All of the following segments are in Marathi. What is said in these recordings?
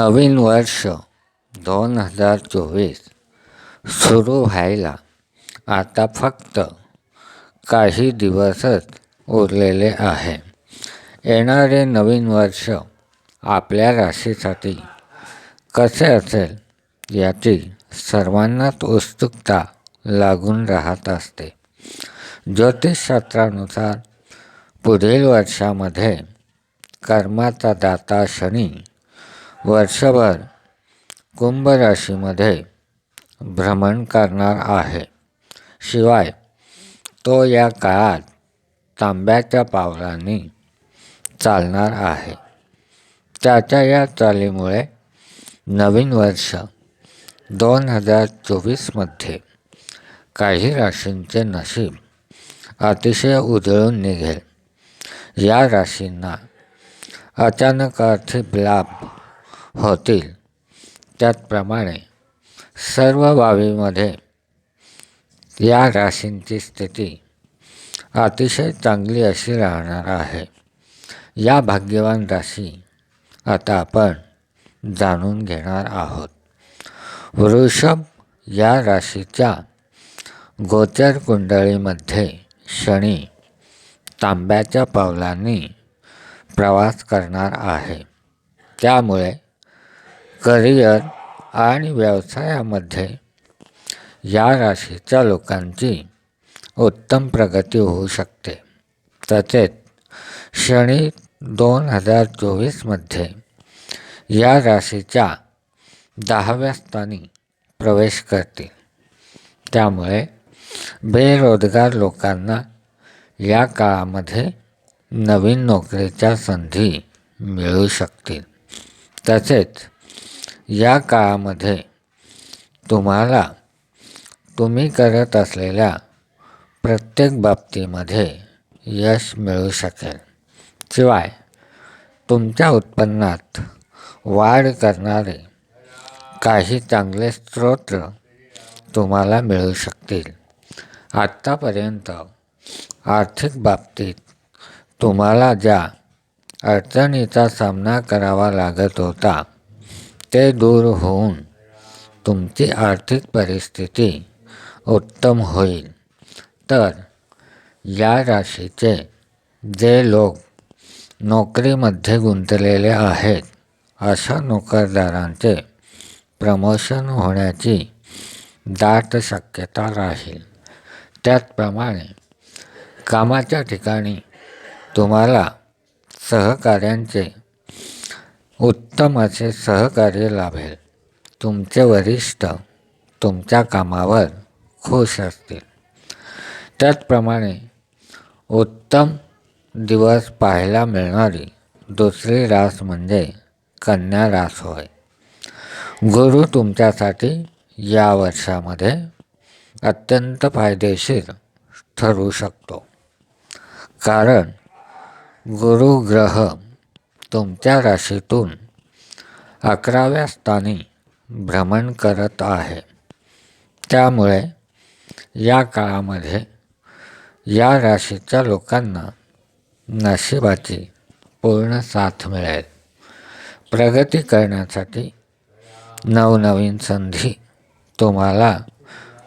नवीन वर्ष दोन हजार चोवीस सुरू व्हायला आता फक्त काही दिवसच उरलेले आहे. येणारे नवीन वर्ष आपल्या राशीसाठी कसे असेल याची सर्वांनाच उत्सुकता लागून राहत असते. ज्योतिषशास्त्रानुसार पुढील वर्षामध्ये कर्माचा दाता शनी वर्षभर कुंभ राशीमध्ये भ्रमण करणार आहे. शिवाय तो या काळात तांब्याच्या पावलांनी चालणार आहे. त्याच्या या चालीमुळे नवीन वर्ष दोन हजार चोवीसमध्ये काही राशींचे नशीब अतिशय उजळून निघेल. या राशींना अचानक आर्थिक लाभ होतील. त्याचप्रमाणे सर्व बाबीमध्ये या राशींची स्थिती अतिशय चांगली अशी राहणार आहे. या भाग्यवान राशी आता आपण जाणून घेणार आहोत. वृषभ या राशीच्या गोचर कुंडळीमध्ये शनी तांब्याच्या पावलांनी प्रवास करणार आहे. त्यामुळे करिअर आणि व्यवसायामध्ये या राशीच्या लोकांची उत्तम प्रगती होऊ शकते. तसेच शनी दोन हजार चोवीसमध्ये या राशीच्या दहाव्या स्थानी प्रवेश करतील त्यामुळे बेरोजगार लोकांना या काळामध्ये नवीन नोकरीच्या संधी मिळू शकतील. तसेच या काळामध्ये तुम्हाला तुम्ही करत असलेल्या प्रत्येक बाबतीमध्ये यश मिळू शकेल. शिवाय तुमच्या उत्पन्नात वाढ करणारे काही चांगले स्रोत तुम्हाला मिळू शकतील. आत्तापर्यंत आर्थिक बाबतीत तुम्हाला ज्या अडचणीचा सामना करावा लागत होता ते दूर होऊन तुमची आर्थिक परिस्थिती उत्तम होईल. तर या राशीचे जे लोक नोकरीमध्ये गुंतलेले आहेत अशा नोकरदारांचे प्रमोशन होण्याची दाट शक्यता राहील. त्याचप्रमाणे कामाच्या ठिकाणी तुम्हाला सहकाऱ्यांचे उत्तम असे सहकार्य लाभेल. तुमचे वरिष्ठ तुमच्या कामावर खुश असतील. त्याचप्रमाणे उत्तम दिवस पाहायला मिळणारी दुसरी रास म्हणजे कन्या रास होय. गुरु तुमच्यासाठी या वर्षामध्ये अत्यंत फायदेशीर ठरू शकतो. कारण गुरु ग्रह तुमच्या राशीतून अकराव्या स्थानी भ्रमण करत आहे. त्यामुळे या काळामध्ये या राशीच्या लोकांना नशिबाची पूर्ण साथ मिळेल. प्रगती करण्यासाठी नवनवीन संधी तुम्हाला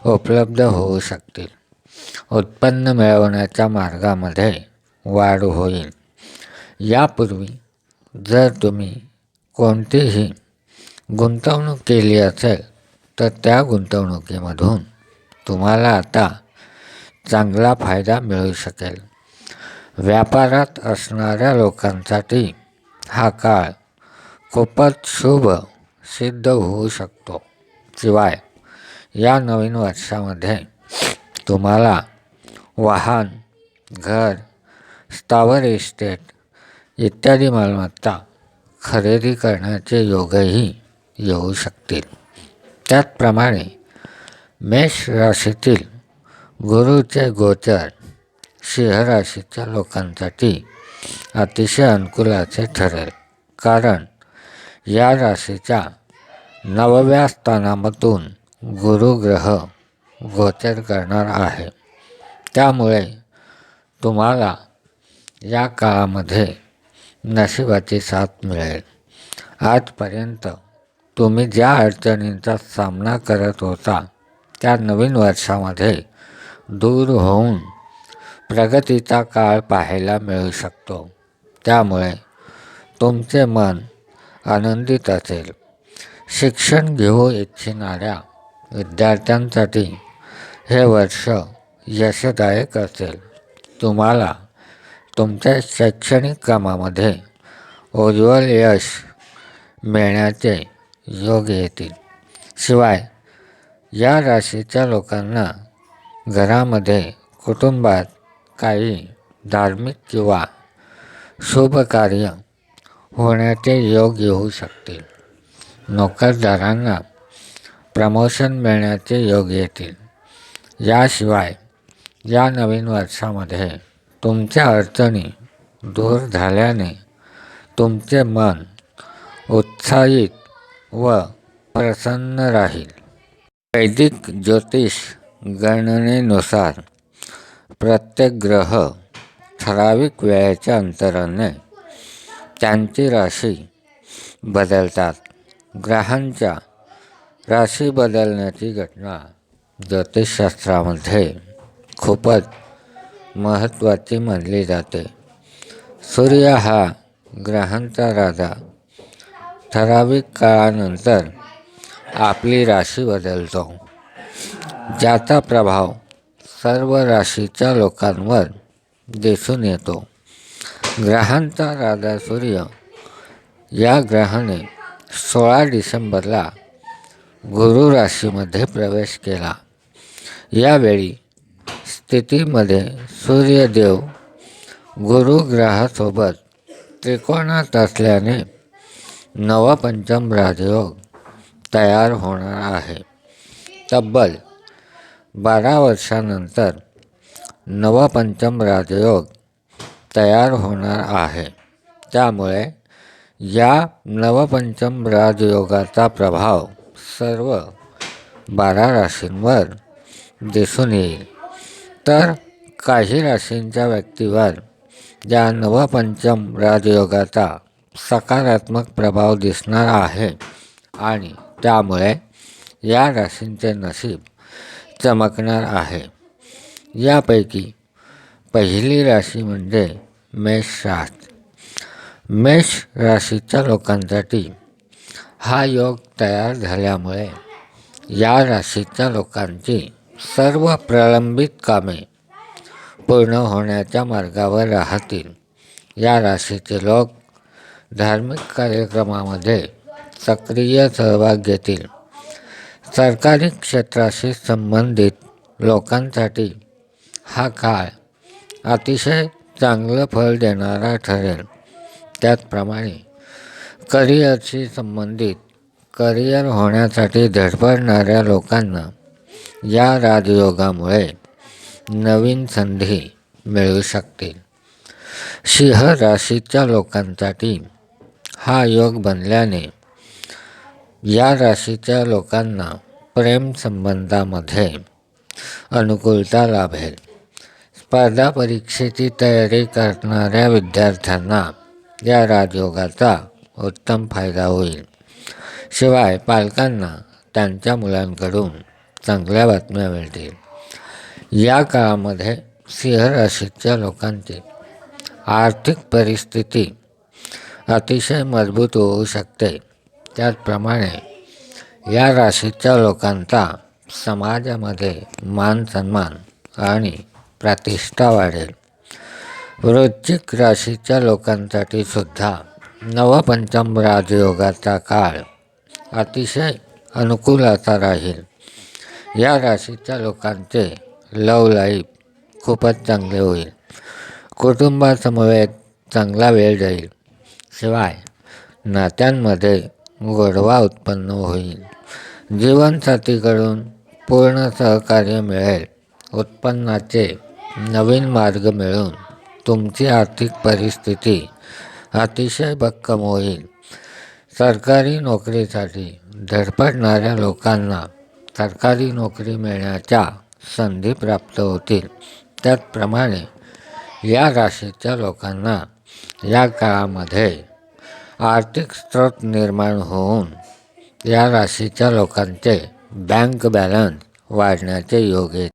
उपलब्ध होऊ शकतील. उत्पन्न मिळवण्याच्या मार्गामध्ये वाढ होईल. यापूर्वी जर तुम्ही कोणतीही गुंतवणूक केली असेल तर त्या गुंतवणुकीमधून तुम्हाला आता चांगला फायदा मिळू शकेल. व्यापारात असणाऱ्या लोकांसाठी हा काळ खूपच शुभ सिद्ध होऊ शकतो. शिवाय या नवीन वर्षामध्ये तुम्हाला वाहन घर स्थावर इस्टेट इत्यादी मालमत्ता खरेदी करण्याचे योगही येऊ शकतील. त्याचप्रमाणे मेष राशीतील गुरुचे गोचर सिंह राशीच्या लोकांसाठी अतिशय अनुकूलाचे ठरेल. कारण या राशीच्या नवव्या स्थानामधून गुरुग्रह गोचर करणार आहे. त्यामुळे तुम्हाला या काळामध्ये नशिबाची साथ मिळेल. आजपर्यंत तुम्ही ज्या अडचणींचा सामना करत होता त्या नवीन वर्षामध्ये दूर होऊन प्रगतीचा काळ पाहायला मिळू शकतो. त्यामुळे तुमचे मन आनंदित असेल. शिक्षण घेऊ इच्छिणाऱ्या विद्यार्थ्यांसाठी हे वर्ष यशदायक असेल. तुम्हाला तुमच्या शैक्षणिक कामामध्ये उज्ज्वल यश मिळण्याचे योग येतील. शिवाय या राशीच्या लोकांना घरामध्ये कुटुंबात काही धार्मिक किंवा शुभ कार्य होण्याचे योग येऊ शकतील. नोकरदारांना प्रमोशन मिळण्याचे योग येतील. याशिवाय या नवीन वर्षामध्ये तुमच्या अडचणी दूर झाल्याने तुमचे मन उत्साहित व प्रसन्न राहील. वैदिक ज्योतिष गणनेनुसार प्रत्येक ग्रह ठराविक वेळेच्या अंतराने त्यांची राशी बदलतात. ग्रहांच्या राशी बदलण्याची घटना ज्योतिषशास्त्रामध्ये खूपच महत्त्वाची मानली जाते. सूर्य हा ग्रहांचा राजा. ठराविक काळानंतर आपली राशी बदलतो. ज्याचा प्रभाव सर्व राशीच्या लोकांवर दिसून येतो. ग्रहांचा राजा सूर्य या ग्रहाने सोळा डिसेंबरला गुरु राशीमध्ये प्रवेश केला. यावेळी स्थितीमध्ये सूर्यदेव गुरुग्रहासोबत त्रिकोणात असल्याने नवपंचम राजयोग तयार होणार आहे. तब्बल बारा वर्षानंतर नवपंचम राजयोग तयार होणार आहे. त्यामुळे या नवपंचम राजयोगाचा प्रभाव सर्व बारा राशींवर दिसून येईल. तर काही राशींच्या व्यक्तीवर या नवपंचम राजयोगाचा सकारात्मक प्रभाव दिसणार आहे आणि त्यामुळे या राशींचे नशीब चमकणार आहे. यापैकी पहिली राशी म्हणजे मेष रास मेष राशीच्या लोकांसाठी हा योग तयार झाल्यामुळे या राशीच्या लोकांची सर्व प्रलंबित कामे पूर्ण होण्याच्या मार्गावर राहतील. या राशीचे लोक धार्मिक कार्यक्रमामध्ये सक्रिय सहभाग घेतील. सरकारी क्षेत्राशी संबंधित लोकांसाठी हा काळ अतिशय चांगलं फळ देणारा ठरेल. त्याचप्रमाणे करिअरशी संबंधित करिअर होण्यासाठी धडपडणाऱ्या लोकांना या राजयोगामुळे नवीन संधी मिळू शकतील. सिंह राशीच्या लोकांसाठी हा योग बनल्याने या राशीच्या लोकांना प्रेम संबंधामध्ये अनुकूलता लाभेल. स्पर्धा परीक्षेची तयारी करणाऱ्या विद्यार्थ्यांना या राजयोगाचा उत्तम फायदा होईल. शिवाय पालकांना त्यांच्या मुलांकडून चांगल्या बातम्या मिळतील. या काळामध्ये सिंह राशीच्या लोकांची आर्थिक परिस्थिती अतिशय मजबूत होऊ शकते. त्याचप्रमाणे या राशीच्या लोकांचा समाजामध्ये मान सन्मान आणि प्रतिष्ठा वाढेल. वृश्चिक राशीच्या लोकांसाठी सुद्धा नवपंचम राजयोगाचा काळ अतिशय अनुकूलाचा राहील. या राशीच्या लोकांचे लव लाईफ खूपच चांगले होईल. कुटुंबासमवेत चांगला वेळ जाईल. शिवाय नात्यांमध्ये गोडवा उत्पन्न होईल. जीवनसाथीकडून पूर्ण सहकार्य मिळेल. उत्पन्नाचे नवीन मार्ग मिळून तुमची आर्थिक परिस्थिती अतिशय भक्कम होईल. सरकारी नोकरीसाठी धडपडणाऱ्या लोकांना सरकारी नोकरी मिळण्याच्या संधी प्राप्त होतील. त्याचप्रमाणे या राशीच्या लोकांना या काळामध्ये आर्थिक स्रोत निर्माण होऊन या राशीच्या लोकांचे बँक बॅलन्स वाढण्याचे योग आहेत